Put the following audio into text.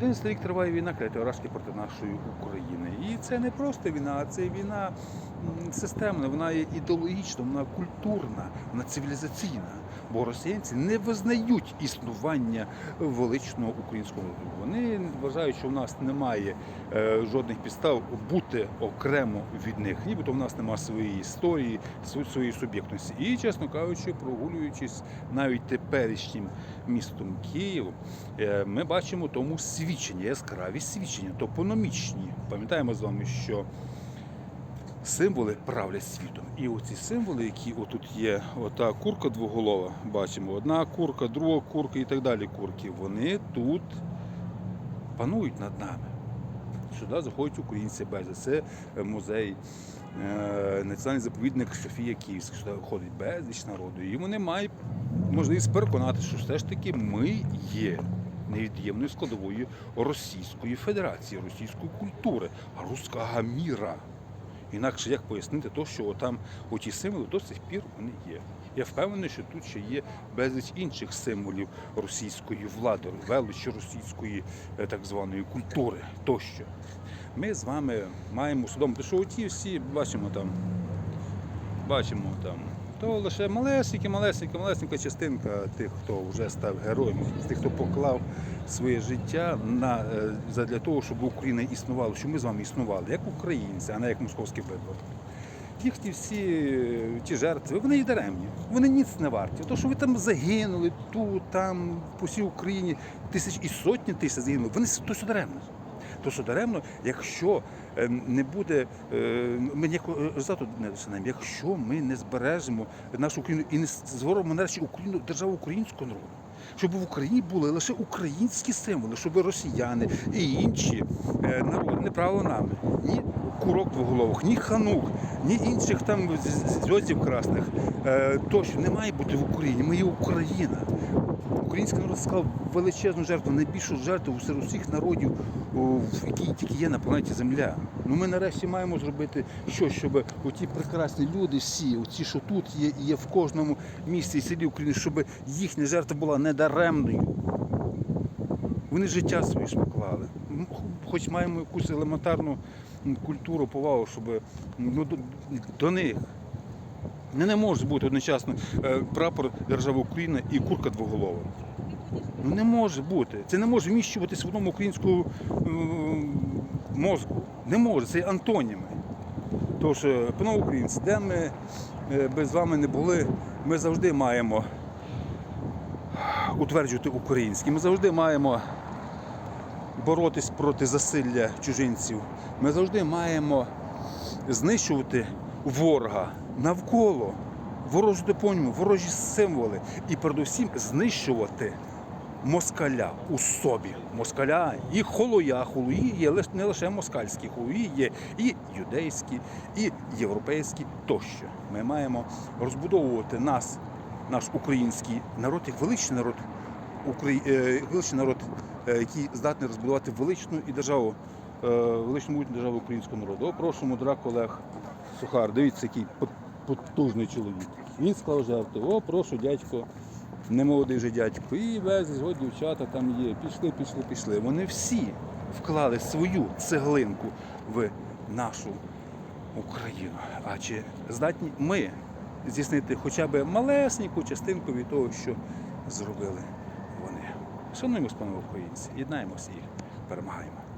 11 рік триває війна Криворазки проти нашої України. І це не просто війна, а це війна системна, вона є ідеологічна, вона культурна, вона цивілізаційна. Бо росіянці не визнають існування величного українського народу. Вони вважають, що в нас немає е, жодних підстав бути окремо від них, нібито в нас немає своєї історії, своєї суб'єктності. І, чесно кажучи, прогулюючись навіть теперішнім містом Києвом, е, ми бачимо тому свідчення, яскраві свідчення, топономічні. Пам'ятаємо з вами, що символи правлять світом. І оці символи, які отут є, ота курка двоголова, бачимо, одна курка, друга курка і так далі курки, вони тут панують над нами. Сюди заходять українці без. Це музей, е, національний заповідник Софія Київська. Сюди ходить безліч народу. І вони мають можливість переконати, що все ж таки ми є невід'ємною складовою Російської Федерації, російської культури, руська гаміра. Інакше як пояснити то, що там оті символи до сих пір вони є. Я впевнений, що тут ще є безліч інших символів російської влади, величі російської е, так званої культури тощо. Ми з вами маємо усвідомити, що оті всі бачимо там, бачимо там. То лише малесенька, малесенька, малесенька частинка тих, хто вже став героєм, тих, хто поклав своє життя на, е, задля того, щоб Україна існувала, щоб ми з вами існували, як українці, а не як московський вибор. Їхні всі е, ті жертви, вони і даремні, вони ніц не варті. То, що ви там загинули, тут, там, по всій Україні, тисяч і сотні тисяч загинули, вони то все даремно. То що даремно, якщо е, не буде, е, ми ніякого результату не досягнемо, якщо ми не збережемо нашу Україну і не згоримо нарешті Україну, державу українського народу. Щоб в Україні були лише українські символи, щоб росіяни і інші е, народи не правили нами. Ні курок двоголових, ні ханук, ні інших там зв'язків красних. Е, тощо не має бути в Україні. Ми є Україна. Український народ склав величезну жертву, найбільшу жертву серед усіх народів, які тільки є на планеті Земля. Ну ми нарешті маємо зробити що, щоб оті прекрасні люди, всі, оці, що тут є, є в кожному місті і селі України, щоб їхня жертва була недаремною. Вони життя своє ж поклали. Хоч маємо якусь елементарну культуру, повагу, щоб ну, до, до них. Не, не може бути одночасно е, прапор держави України і курка двоголова. Ну не може бути. Це не може вміщуватися в одному українському е, мозку. Не може, це антоніми. Тож, е, панове українці, де ми е, би з вами не були, ми завжди маємо утверджувати українське. Ми завжди маємо боротись проти засилля чужинців. Ми завжди маємо знищувати ворога навколо, ворожу депоніму, ворожі символи і передусім знищувати москаля у собі. Москаля і холоя. Холої є не лише москальські, холої є і юдейські, і європейські тощо. Ми маємо розбудовувати нас, наш український народ, як величний народ, е, величний народ, е, який здатний розбудувати величну і державу, е, величну державу українського народу. О, прошу, мудрак Олег Сухар, дивіться, який потужний чоловік. Він склав жертву. О, прошу, дядько, немолодий же дядько. І весь от дівчата там є. Пішли, пішли, пішли. Вони всі вклали свою цеглинку в нашу Україну. А чи здатні ми здійснити хоча б малесеньку частинку від того, що зробили вони? Шануємо, панове українці, єднаємося і перемагаємо.